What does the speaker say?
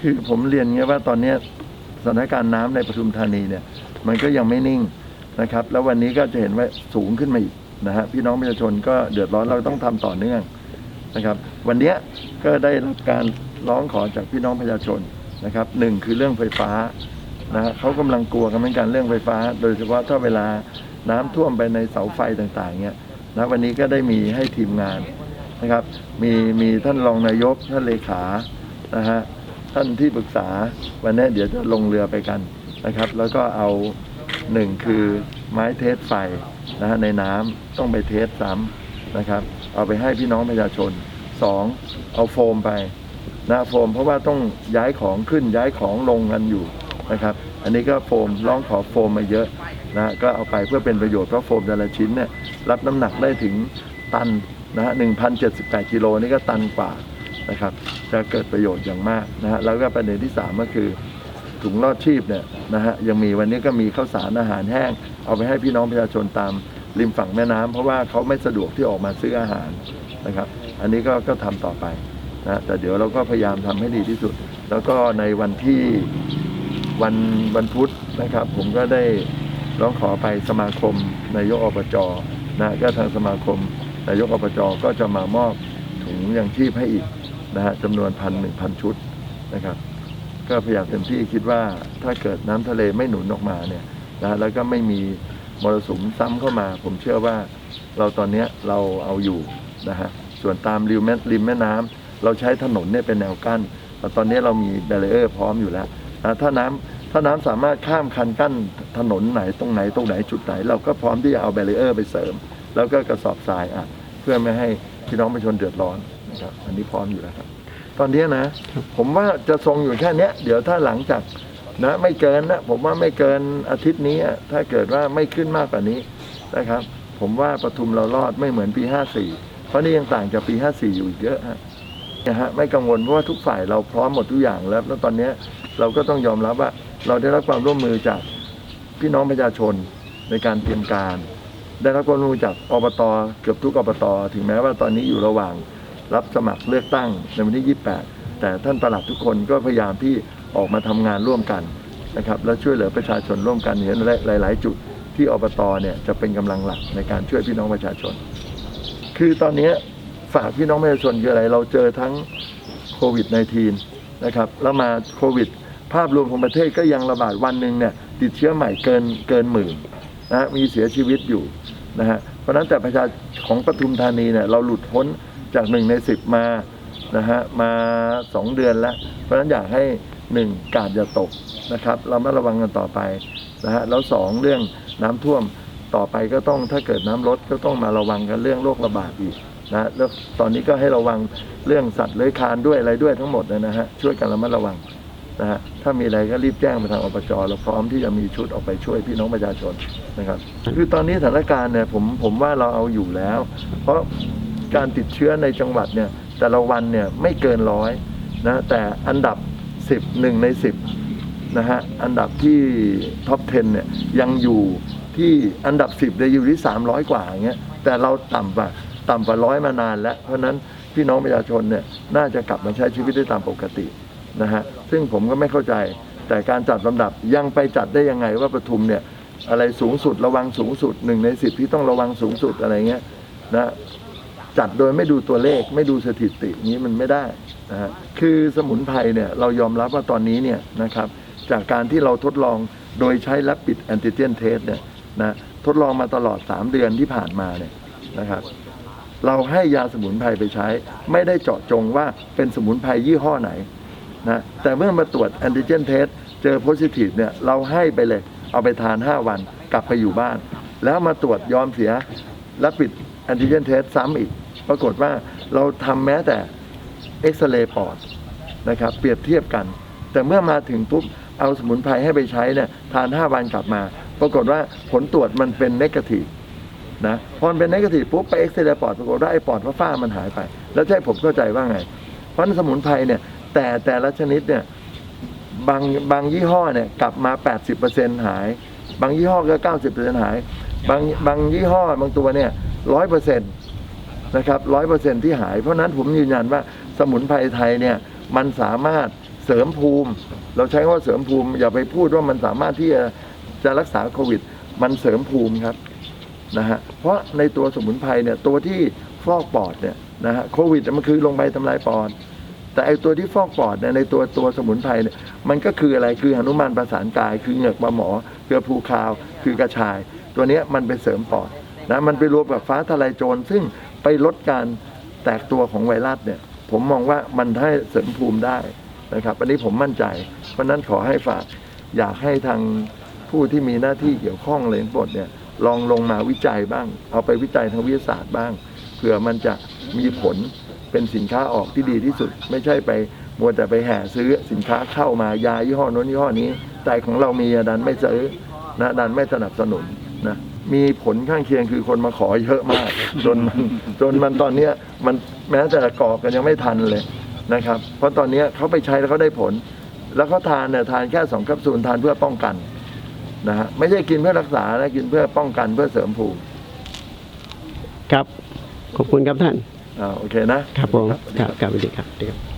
คือผมเรียนเงี้ยว่าตอนนี้สถานการณ์น้ำในปทุมธานีเนี่ย มันก็ยังไม่นิ่งนะครับ แล้ววันนี้ก็จะเห็นว่าสูงขึ้นมาอีกนะฮะพี่น้องประชาชนก็เดือดร้อนเราต้องทำต่อเนื่องนะครับ วันเนี้ยก็ได้รับการร้องขอจากพี่น้องประชาชนนะครับหนึ่งคือเรื่องไฟฟ้านะฮะเขากำลังกลัวกันเหมือนกันเรื่องไฟฟ้า โดยเฉพาะถ้าเวลาน้ำท่วมไปในเสาไฟต่างๆเนี่ย นะวันนี้ก็ได้มีให้ทีมงานนะครับ มีมีท่านรองนายกท่านเลขานะฮะท่านที่ปรึกษาวันนี้เดี๋ยวจะลงเรือไปกันนะครับ แล้วก็เอาหนึ่งคือไม้เทสไฟนะฮะในน้ำต้องไปเทสซ้ำนะครับ เอาไปให้พี่น้องประชาชนสองเอาโฟมไปนะโฟมเพราะว่าต้องย้ายของขึ้นย้ายของลงกันอยู่นะครับ อันนี้ก็โฟมร้องขอโฟมมาเยอะ นะก็เอาไปเพื่อเป็นประโยชน์เพราะโฟมแต่ละชิ้นเนี่ยรับน้ำหนักได้ถึงตันนะฮะหนึ่งพันเจ็ดสิบแปดกิโลนี่ก็ตันกว่านะครับจะเกิดประโยชน์อย่างมากนะฮะแล้วก็ประเด็นที่ 3 ก็คือถุงรอดชีพเนี่ยนะฮะยังมีวันนี้ก็มีข้าวสารอาหารแห้ง เอาไปให้พี่น้องประชาชนตามริมฝั่งแม่น้ำเพราะว่าเขาไม่สะดวกที่ออกมาซื้ออาหารนะครับ อันนี้ก็ก็ทำต่อไปนะแต่เดี๋ยวเราก็พยายามทำให้ดีที่สุด แล้วก็ในวันที่วันวันพุธนะครับ ผมก็ได้ ร้องขอไปสมาคมนายกอบจนะก็ทางสมาคมนายกอบจก็จะมามอบถุงยังชีพให้อีกนะฮะจำนวนพันหนึ่งพันชุดนะครับ ก็พยายามเต็มที่คิดว่าถ้าเกิดน้ำทะเลไม่หนุนออกมาเนี่ยนะฮะแล้วก็ไม่มีมรสุมซ้ำเข้ามา ผมเชื่อว่าเราตอนเนี้ยเราเอาอยู่นะฮะส่วนตามริมแม่ริมแม่น้ำเราใช้ถนนเนี่ยเป็นแนวกั้นแต่ตอนนี้เรามีแบเรอร์พร้อมอยู่แล้วนะถ้าน้ำ ถ้าน้ำสามารถข้ามคันกั้นถนนไหนตรงไหนตรงไหนจุดไหน เราก็พร้อมที่จะเอาแบเรอร์ไปเสริม แล้วก็กระสอบทรายอะเพื่อไม่ให้พี่น้องประชาชนเดือดร้อนนะครับอันนี้พร้อมอยู่แล้วครับ ตอนนี้นะ ผมว่าจะทรงอยู่แค่นี้เดี๋ยวถ้าหลังจากนะไม่เกินนะผมว่าไม่เกินอาทิตย์นี้ถ้าเกิดว่าไม่ขึ้นมากกว่านี้นะครับ ผมว่าปทุมเรารอดไม่เหมือนปี 54 เพราะนี่ยังต่างจากปี 54 อยู่อีกเยอะฮะนะฮะไม่กังวลเพราะว่าทุกฝ่ายเราพร้อมหมดทุกอย่างแล้วแล้วตอนนี้เราก็ต้องยอมรับว่า เราได้รับความร่วมมือจากพี่น้องประชาชนในการเตรียมการ ได้รับความร่วมมือจากอบตเกือบทุกอบตถึงแม้ว่าตอนนี้อยู่ระหว่างรับสมัครเลือกตั้งในวันที่ 28 แต่ท่านประหลัดทุกคนก็พยายามที่ออกมาทำงานร่วมกันนะครับและช่วยเหลือประชาชนร่วมกันเห็นหลาย ๆ จุดที่อบตเนี่ยจะเป็นกำลังหลักในการช่วยพี่น้องประชาชน คือตอนนี้ฝากพี่น้องประชาชนคืออะไรเราเจอทั้งโควิด -19 นะครับแล้วมาโควิด ภาพรวมของประเทศก็ยังระบาดวันหนึ่งเนี่ยติดเชื้อใหม่เกินเกินหมื่นนะฮะมีเสียชีวิตอยู่นะฮะเพราะนั้นแต่ประชาของปทุมธานีเนี่ยเราหลุดพ้นจากหนึ่งในสิบมานะฮะมาสองเดือนแล้ว เพราะนั้นอยากให้หนึ่งกาดอย่าตกนะครับ เรามาระวังกันต่อไปนะฮะแล้วสองเรื่องน้ำท่วมต่อไปก็ต้องถ้าเกิดน้ำลดก็ต้องมาระวังกันเรื่องโรคระบาดอีกนะแล้วตอนนี้ก็ให้ระวังเรื่องสัตว์เลื้อยคลานด้วยอะไรด้วยทั้งหมดนะฮะช่วยกันระมัดระวัง นะฮะถ้ามีอะไรก็รีบแจ้งมาทางอบจเราพร้อมที่จะมีชุดออกไปช่วยพี่น้องประชาชนนะครับ คือตอนนี้สถานการณ์เนี่ยผมผมว่าเราเอาอยู่แล้ว เพราะการติดเชื้อในจังหวัดเนี่ยแต่ละวันเนี่ยไม่เกินร้อยนะแต่อันดับ 10หนึ่งใน 10นะฮะอันดับที่ท็อป 10 เนี่ยยังอยู่ที่อันดับ 10เลยอยู่ที่ 300 กว่าอย่างเงี้ยแต่เราต่ำกว่าต่ำกว่าร้อยมานานแล้ว เพราะนั้นพี่น้องประชาชนเนี่ยน่าจะกลับมาใช้ชีวิตได้ตามปกตินะฮะ ซึ่งผมก็ไม่เข้าใจ แต่การจัดลำดับยังไปจัดได้ยังไงว่าปทุมเนี่ยอะไรสูงสุดระวังสูงสุดหนึ่งในสิบที่ต้องระวังสูงสุดอะไรเงี้ยนะจัดโดยไม่ดูตัวเลขไม่ดูสถิตินี้มันไม่ได้นะฮะคือสมุนไพรเนี่ยเรายอมรับว่าตอนนี้เนี่ยนะครับจากการที่เราทดลองโดยใช้ Rapid Antigen Test เนี่ยนะทดลองมาตลอด 3 เดือนที่ผ่านมาเนี่ยนะครับเราให้ยาสมุนไพรไปใช้ ไม่ได้เจาะจงว่าเป็นสมุนไพรยี่ห้อไหน นะแต่เมื่อมาตรวจแอนติเจนเทสเจอโพซิทีฟเนี่ยเราให้ไปเลย เอาไปทาน 5 วันกลับไปอยู่บ้าน แล้วมาตรวจยอมเสียและปิดแอนติเจนเทสซ้ำอีก ปรากฏว่าเราทำแม้แต่เอ็กซเรย์ปอดนะครับเปรียบเทียบกัน แต่เมื่อมาถึงปุ๊บเอาสมุนไพรให้ไปใช้เนี่ยทาน 5 วันกลับมา ปรากฏว่าผลตรวจมันเป็นเนกาทีฟนะพอมันเป็นนกาทีฟปุ๊บไปเอ็กซเรย์ปอดปรากฏว่าไอ้ปอดฝ้ามันหายไป แล้วให้ผมเข้าใจว่าไง เพราะฉะนั้นสมุนไพรเนี่ย แต่แต่ละชนิดเนี่ยบางบางยี่ห้อเนี่ยกลับมา 80%หาย บางยี่ห้อก็ 90%หาย บางบางยี่ห้อบางตัวเนี่ยร้อยเปอร์เซ็นต์นะครับร้อยเปอร์เซ็นต์ที่หาย เพราะฉะนั้นผมยืนยันว่าสมุนไพรไทยเนี่ยมันสามารถเสริมภูมิ เราใช้คำว่าเสริมภูมิ อย่าไปพูดว่ามันสามารถที่จะจะรักษาโควิด มันเสริมภูมิครับนะฮะเพราะในตัวสมุนไพรเนี่ยตัวที่ฟอกปอดเนี่ยนะฮะโควิดมันคือลงไปทำลายปอด แต่ไอตัวที่ฟอกปอดเนี่ยในตัวตัวสมุนไพรเนี่ยมันก็คืออะไรคือหนุมานประสานกาย คือเหงือกปลาหมอเกลือภูคาว คือกระชาย ตัวเนี้ยมันไปเสริมปอดนะมันไปรวมกับฟ้าทลายโจร ซึ่งไปลดการแตกตัวของไวรัสเนี่ย ผมมองว่ามันให้เสริมภูมิได้นะครับอันนี้ผมมั่นใจ เพราะฉะนั้นขอให้ฝากอยากให้ทางผู้ที่มีหน้าที่เกี่ยวข้องเลยทั้งหมดเนี่ยลองลงมาวิจัยบ้าง เอาไปวิจัยทางวิทยาศาสตร์บ้างเผื่อมันจะมีผล เป็นสินค้าออกที่ดีที่สุด ไม่ใช่ไปมัวแต่ไปแห่ซื้อสินค้าเข้ามายายี่ห้อโน้นยี่ห้อนี้ แต่ของเรามีดันไม่ซื้อนะดันไม่สนับสนุนนะมีผลข้างเคียงคือคนมาขอเยอะมาก จนมันจนมันตอนเนี้ยมันแม้แต่กรอกันยังไม่ทันเลยนะครับ เพราะตอนนี้เขาไปใช้แล้วเขาได้ผล แล้วเขาทานเนี่ยทานแค่สองแคปซูลทานเพื่อป้องกันนะฮะไม่ใช่กินเพื่อรักษานะกินเพื่อป้องกันเพื่อเสริมภูมิครับ ขอบคุณครับท่าน อ่าโอเคนะครับผมครับครับสวัสดีครับสวัสดีครับ